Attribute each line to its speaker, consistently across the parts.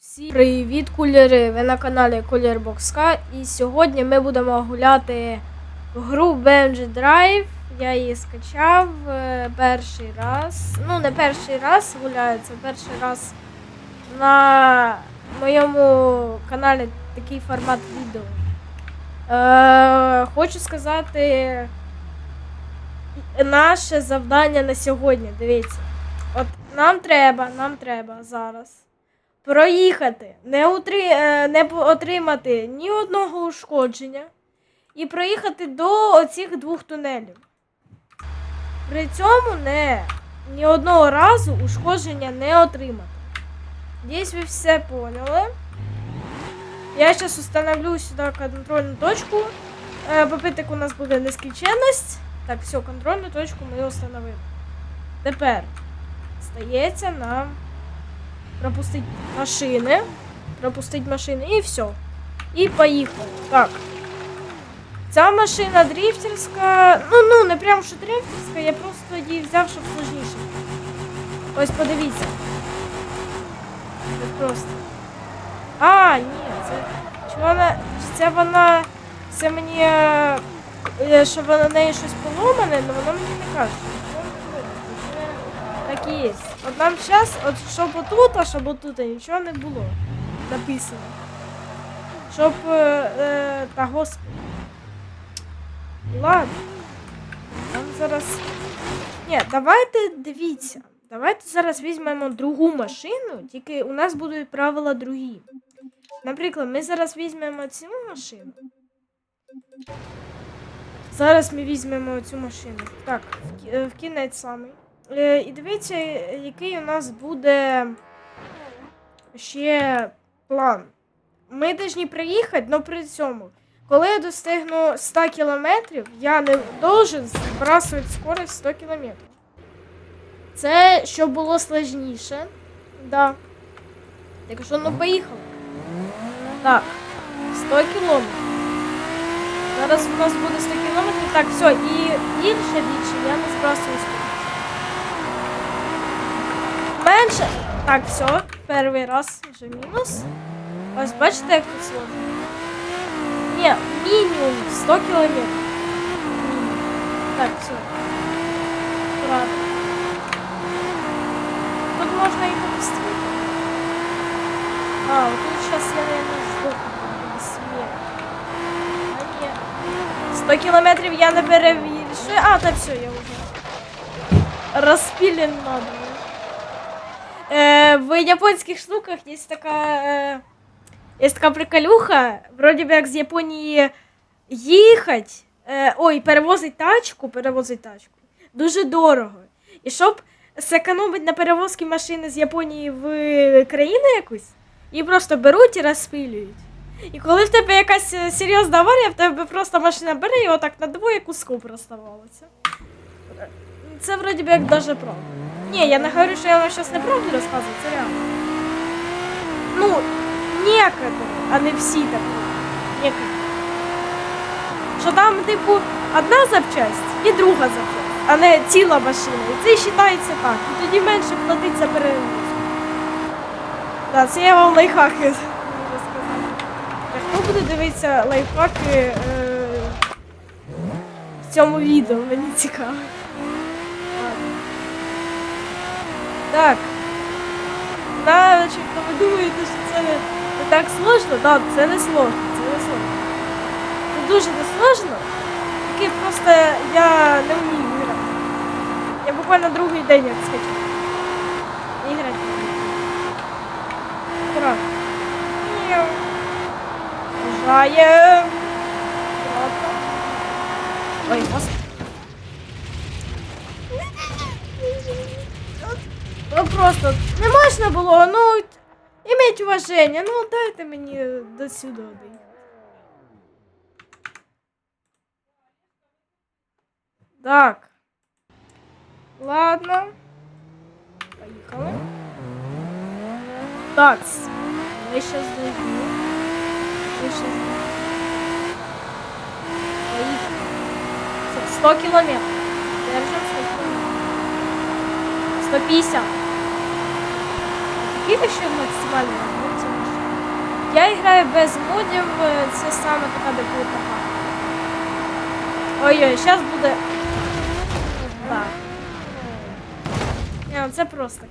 Speaker 1: Всім привіт, кулери! Ви на каналі Кулер Бокска. І сьогодні ми будемо гуляти гру BMG Drive. Я її скачав е, перший раз. Ну, не перший раз гуляю, це перший раз на моєму каналі такий формат відео. Е, хочу сказати наше завдання на сьогодні. Дивіться. От нам треба, нам треба зараз проїхати, не, утри... е, не отримати ні одного ушкодження і проїхати до оцих двох тунелів. При цьому не ні одного разу ушкодження не отримати. Десь ви все поняли. Я зараз установлю сюди контрольну точку. Е, Попиток у нас буде нескінченність. Так, все, контрольну точку ми встановили. Тепер стається нам пропустить машини. Пропустить машини і все. І поїхали. Так. Ця машина дрифтерська. Ну, ну, не прям що дрифтерська, я просто її взяв, щоб сложніше. Ось подивіться. Це просто. А, ні, це. Чи вона. Це вона. Це мені. Що вона неї щось поломане, але воно мені не каже. І. От нам зараз, от щоб отут, а щоб отут нічого не було написано. Щоб. Е, е, та господи. Ладно. Нам зараз. Ні, давайте дивіться. Давайте зараз візьмемо другу машину, тільки у нас будуть правила другі. Наприклад, ми зараз візьмемо цю машину. Зараз ми візьмемо цю машину. Так, в, е, в кінець самий. Е, і дивіться, який у нас буде ще план. Ми повинні приїхати, але при цьому, коли я достигну 100 кілометрів, я не должен збрасувати скорость 100 кілометрів. Це щоб було сложніше. Да. Так що ну поїхали. Так, 100 кілометрів. Зараз у нас буде 100 кілометрів. Так, все, і більше, більше я не збрасую скорость. Менше. Так, все, перший раз вже мінус. Ось бачите, як тут сложно? Ні, мінімум 100 кілометрів. Так, все. Аккуратно. Тут можна і побыстрее. А, вот тут сейчас я, наверное, сдохну. без смерти. А ні. 100 кілометрів я не перевіршую. А, та все, я вже розпілен надо. Э, в японских штуках есть такая, э, есть така приколюха, вроді би як з Японії їхать, е, ой, перевозить тачку, перевозить тачку, дуже дорого. І щоб зекономити на перевозки машини з Японії в країну якусь, її просто беруть і розпилюють. І коли в тебе якась е, серйозна аварія, в тебе просто машина бере і отак на двоє кусків проставалося. Це вроді би як даже правда. Ні, я не говорю, що я вам зараз неправду розказую, це реально. Ну, некоторые, а не всі так. Некоторые. Що там, типу, одна запчасть і друга запчасть, а не ціла машина. І це вважається так. І тоді менше платить за перевозку. Так, це я вам лайфхаки можу сказати. Хто буде дивитися лайфхаки е, в цьому відео? Мені цікаво. Ладно. Так. Начебто ви думаєте, що це не, не так сложно? Так, це не сложно, це не сложно. Це дуже не сложно. Тільки просто я не вмію грати. Я буквально другий день як скачав. І грати. Бажає. Ой, господи. Просто не можна було, ну іміть уваження, ну дайте мені до сюди. Так. Ладно. Поїхали. Так. Ми щас дойдемо. Ми щас дойдемо. Поїхали. Все, 100 кілометрів. Держим 100 кілометрів. 150. Какие еще максимально? Я граю без модів, е, це саме така дебюта. Ой-ой, зараз буде. Так. Ні, ну це просто.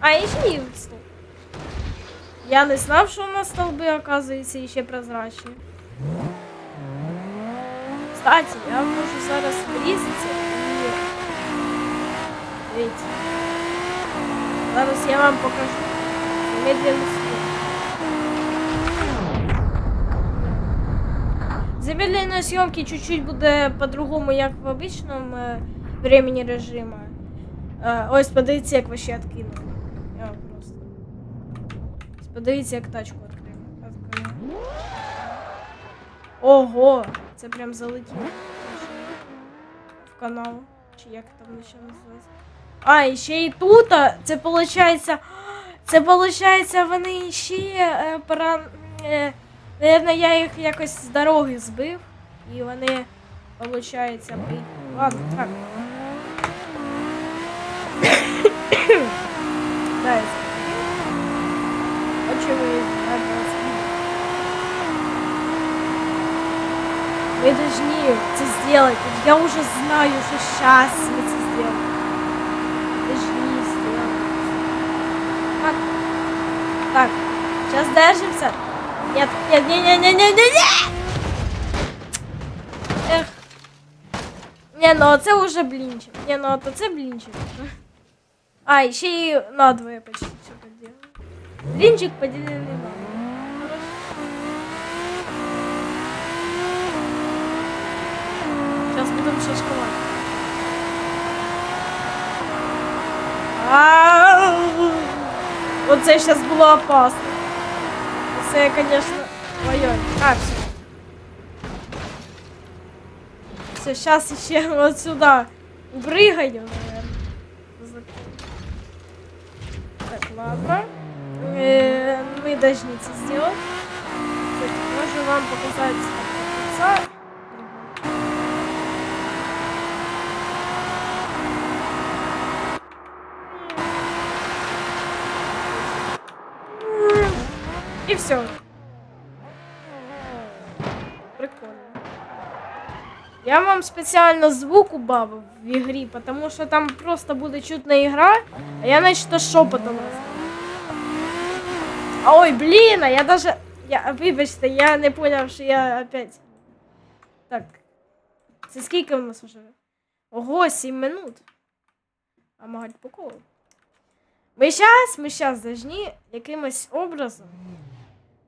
Speaker 1: А, і ще і стовп. Я не знав, що у нас столби, оказується, ще прозрачні. Кстати, я можу зараз врізатися і. Дивіться. Зараз я вам покажу. Медленну Замедленной съемки чуть-чуть буде по-другому, як в обычном е, времени режима. Е, ось подивіться, як вообще откинули. Я просто. Подивіться, як тачку. Відкрили. Ого! Це прям залетіло. В канал. Чи як там ще називається. А, і ще і тут, а, це получається. Це получається, вони ще е, пора. Е, Наверно, я їх якось з дороги збив. І вони, получається, при... Ладно, так. да, я Очевидно, надо Мы должны это сделать. Я уже знаю, что сейчас мы это сделаем. Так. Сейчас держимся. Нет, нет, не, не, не, не, не, не. Ех. Не, ну це уже блінчик. Не, ну то це блінчик. А, і ще й надвоє почти все поділили. Блінчик поділили на двоє. Сейчас будем шашковать. Ау! Оце зараз було опасно. Це, я, конечно... Ой-ой. А, все. Все, сейчас еще вот сюда прыгаю, наверное. Так, ладно. Э, мы должны это сделать. Кстати, Можно вам показать так, конца. И все. Прикольно. Я вам спеціально звук убавив в ігрі, тому що там просто буде чутна ігра, а я наче шепотом. Ой, блін, а я даже. Я, вибачте, я не поняв, що я опять. Так. Це скільки у нас вже? Ого, 7 минут. А магать по колу. Ми сейчас, ми сейчас должны якимось образом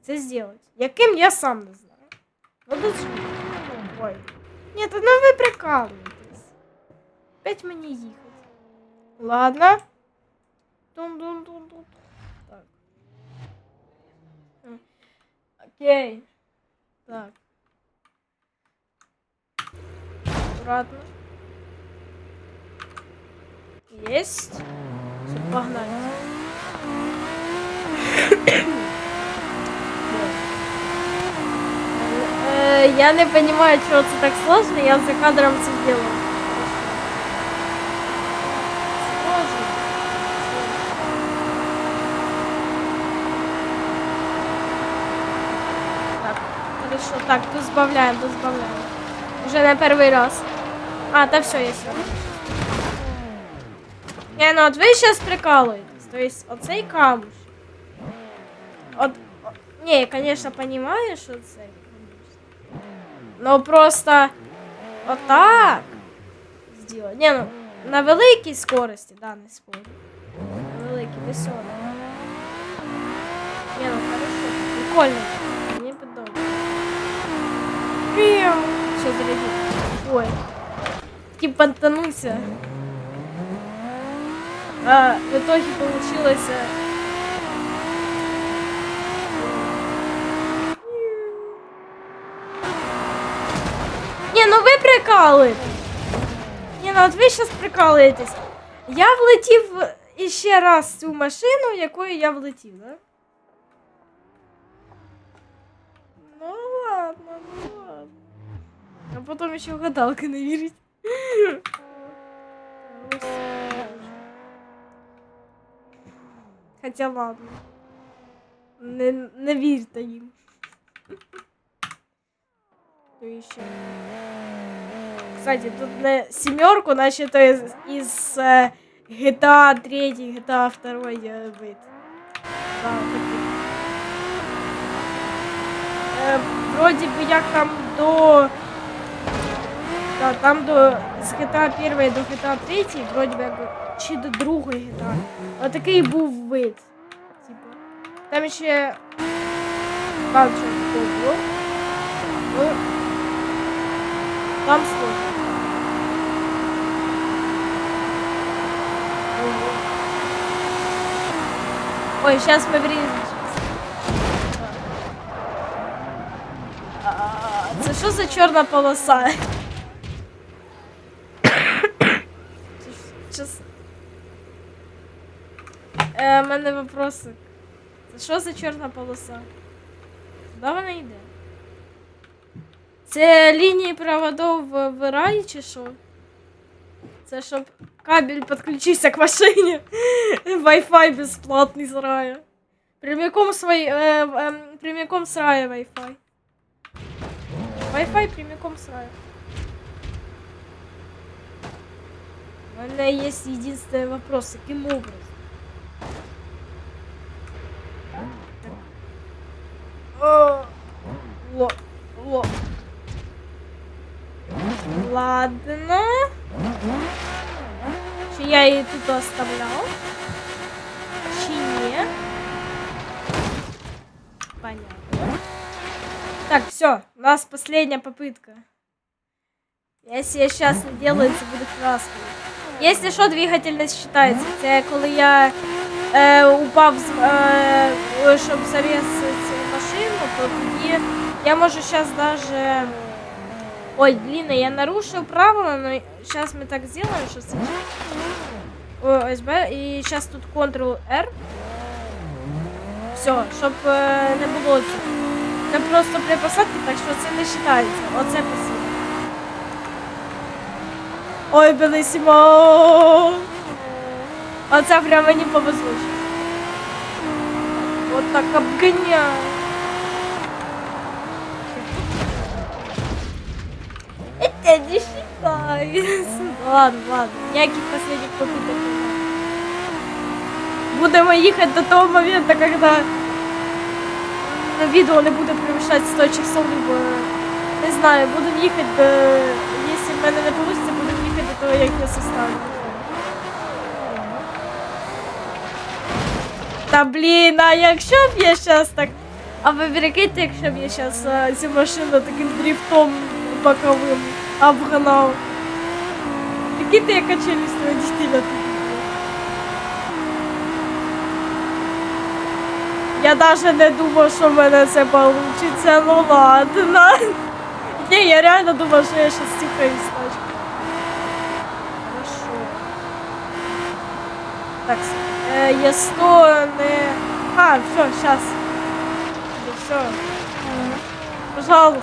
Speaker 1: це сделать. Яким я сам не знаю. Ну должны. Ой. Нет, ну ви прикалуєтесь. Опять мені їхати. Ладно. Дун-дун-дун-дун. Так. М. Окей. Так. Аккуратно. Есть. Все, погнали. Я не понимаю, чего это так сложно, я за кадром это сделала. Сложно. Так, хорошо, так, дозбавляем, дозбавляем. Уже на первый раз. А, да все, я все. Не, ну от ви зараз прикалуєтесь. То есть оцей камуш. От, о- ні, я, конечно, понимаю, що це. Ну просто отак сделать. Не, ну, на великій скорості, да, не спорю. На великій, весело. Не, ну хорошо, прикольно. Мені подобається. Все, зарядив. Ой. Таки понтанувся. А в итоге получилось... э, Не, ну прикалуєтесь. Не, ну от ви зараз прикалуєтесь. Я влетів іще раз в цю машину, якою я влетів, да? Ну ладно, ну ладно. А потім ще в гадалки не вірить. Хотя ладно. Не, не вірте їм. То ще. Кстати, тут не сімерку, наче то із, із е, GTA 3, GTA 2 е, вид. Да, такий. Е, вроді би як там до. Да, там до з GTA 1 до GTA 3, вроді би як чи до другої GTA. Отакий був вид. Типу. Там ще чого було. Там сложно. Ого. Ой, сейчас мы врізимося. А, Це що за чорна полоса? Щас... Е, в мене вопросик. Це за чорна полоса? Куди вона йде? Це лінії проводов в, раї чи що? Це щоб кабель підключився к машині. Wi-Fi безплатний з раю. Прямиком свой, е, е, прямиком з раю Wi-Fi. Wi-Fi прямиком з раю. У мене є єдиний вопрос, яким образом? Чи я її тут оставлял? Чи ні? Понятно. Так, все, у нас последняя попытка. Если я сейчас не делаю, це буде красно. Если що, двигатель не считається. Це коли я е, упав, з, е, щоб завести цю машину, то тоді я можу зараз даже... Ой, блин, я нарушил правила, но сейчас мы так сделаем, что с Ой, ОСБ, и сейчас тут Ctrl-R. Все, щоб е, не було цього. Просто при посадці, так що це не вважається. Оце посадка. Ой, белисимо. Оце прям мені повезло. От так обганяю. Это не. Ладно, ладно. Ніяких последних не. Будемо їхати до того моменту, когда відео не буде превышать 100 часов, либо не знаю, будемо їхати до... Якщо в мене не вийде, будемо їхати до того, як я составлю. Та блін, а якщо б я зараз так. А ви прикиньте, якщо б я зараз цю машину таким дрифтом боковим обгнав. Прикиньте, яка челюсть водителя тут. Я даже не думав, що в мене це вийде, ну ладно. Ні, я реально думав, що я щас стікаюсь тачку. Хорошо. Так, е, 100 не... А, все, сейчас. Все. Пожалуйста.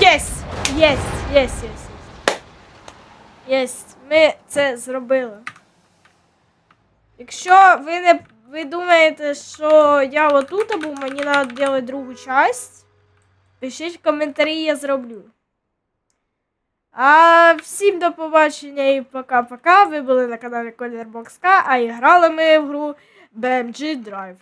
Speaker 1: Єсть! Єсть, єсть, єсть, єсть. Ми це зробили. Якщо ви не ви думаєте, що я отут був, мені треба робити другу часть, пишіть в коментарі, я зроблю. А всім до побачення і пока-пока. Ви були на каналі Бокска, а і грали ми в гру BMG Drive.